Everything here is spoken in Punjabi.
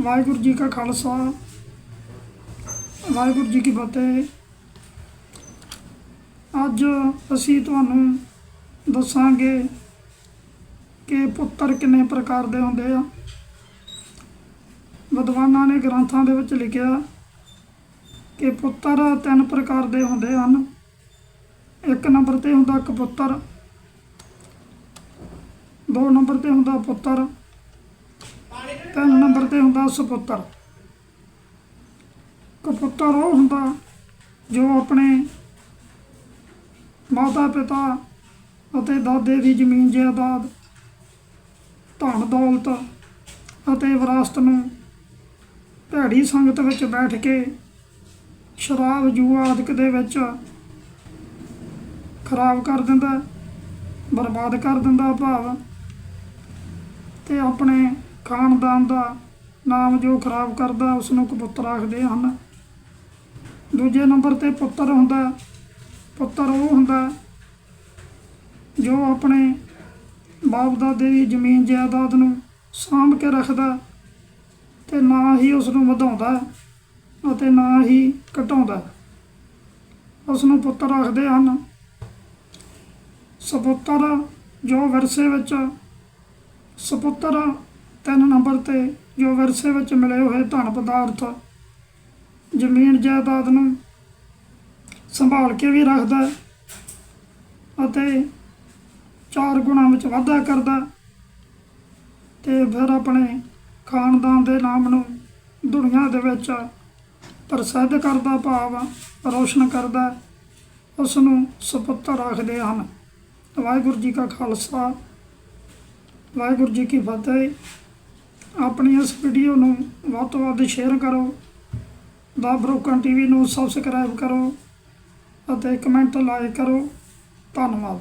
ਵਾਹਿਗੁਰੂ ਜੀ ਕਾ ਖਾਲਸਾ, ਵਾਹਿਗੁਰੂ ਜੀ ਕੀ ਫਤਿਹ। ਅੱਜ ਅਸੀਂ ਤੁਹਾਨੂੰ ਦੱਸਾਂਗੇ ਕਿ ਪੁੱਤਰ ਕਿੰਨੇ ਪ੍ਰਕਾਰ ਦੇ ਹੁੰਦੇ ਆ। ਵਿਦਵਾਨਾਂ ਨੇ ਗ੍ਰੰਥਾਂ ਦੇ ਵਿੱਚ ਲਿਖਿਆ ਕਿ ਪੁੱਤਰ ਤਿੰਨ ਪ੍ਰਕਾਰ ਦੇ ਹੁੰਦੇ ਹਨ। ਇੱਕ ਨੰਬਰ ਤੇ ਹੁੰਦਾ ਕਪੁੱਤਰ ਦੋ ਨੰਬਰ ਤੇ ਹੁੰਦਾ ਪੁੱਤਰ ਤੇ ਹੁੰਦਾ ਸੁਪੁੱਤਰ ਕਪੁੱਤਰ ਉਹ ਹੁੰਦਾ ਜੋ ਆਪਣੇ ਮਾਤਾ ਪਿਤਾ ਅਤੇ ਦਾਦੇ ਦੀ ਜ਼ਮੀਨ ਜਾਇਦਾਦ, ਧਨ ਦੌਲਤ ਅਤੇ ਵਿਰਾਸਤ ਨੂੰ ਭੈੜੀ ਸੰਗਤ ਵਿੱਚ ਬੈਠ ਕੇ ਸ਼ਰਾਬ, ਜੂਆ ਆਦਿਕ ਦੇ ਵਿੱਚ ਖਰਾਬ ਕਰ ਦਿੰਦਾ, ਬਰਬਾਦ ਕਰ ਦਿੰਦਾ ਭਾਵ ਤੇ ਆਪਣੇ ਖਾਨਦਾਨ ਦਾ ਨਾਮ ਜੋ ਖਰਾਬ ਕਰਦਾ ਉਸ ਨੂੰ ਕਪੁੱਤਰ ਆਖਦੇ ਹਨ। ਦੂਜੇ ਨੰਬਰ ਤੇ ਪੁੱਤਰ ਹੁੰਦਾ ਪੁੱਤਰ ਉਹ ਹੁੰਦਾ ਜੋ ਆਪਣੇ ਬਾਪ ਦਾਦੇ ਦੀ ਜ਼ਮੀਨ ਜਾਇਦਾਦ ਨੂੰ ਸਾਂਭ ਕੇ ਰੱਖਦਾ ਹੈ ਤੇ ਨਾ ਹੀ ਉਸ ਨੂੰ ਵਧਾਉਂਦਾ ਅਤੇ ਨਾ ਹੀ ਘਟਾਉਂਦਾ ਉਸ ਨੂੰ ਪੁੱਤਰ ਆਖਦੇ ਹਨ, ਸਪੁੱਤਰ, ਜੋ ਵਿਰਸੇ ਵਿੱਚ ਸਪੁੱਤਰ ਤਿੰਨ ਨੰਬਰ ਤੇ ਜੋ ਵਿਰਸੇ ਵਿੱਚ ਮਿਲੇ ਹੋਏ ਧਨ ਪਦਾਰਥ, ਜ਼ਮੀਨ, ਜਾਇਦਾਦ ਨੂੰ ਸੰਭਾਲ ਕੇ ਵੀ ਰੱਖਦਾ ਅਤੇ ਚਾਰ ਗੁਣਾਂ ਵਿੱਚ ਵਾਧਾ ਕਰਦਾ ਹੈ ਤੇ ਫਿਰ ਆਪਣੇ ਖਾਨਦਾਨ ਦੇ ਨਾਮ ਨੂੰ ਦੁਨੀਆ ਦੇ ਵਿੱਚ ਪ੍ਰਸਿੱਧ ਕਰਦਾ, ਭਾਵ ਰੋਸ਼ਨ ਕਰਦਾ ਉਸ ਨੂੰ ਸੁਪੁੱਤਰ ਆਖਦੇ ਹਨ। ਵਾਹਿਗੁਰੂ ਜੀ ਕਾ ਖਾਲਸਾ, ਵਾਹਿਗੁਰੂ ਜੀ ਕੀ ਫਤਿਹ। ਆਪਣੀ ਇਸ ਵੀਡੀਓ ਨੂੰ ਵੱਧ ਤੋਂ ਵੱਧ ਸ਼ੇਅਰ ਕਰੋ, ਦਾ ਬ੍ਰੋਕਨ ਟੀਵੀ ਨੂੰ ਸਬਸਕ੍ਰਾਈਬ ਕਰੋ ਅਤੇ ਕਮੈਂਟ ਲਾਈਕ ਕਰੋ। ਧੰਨਵਾਦ।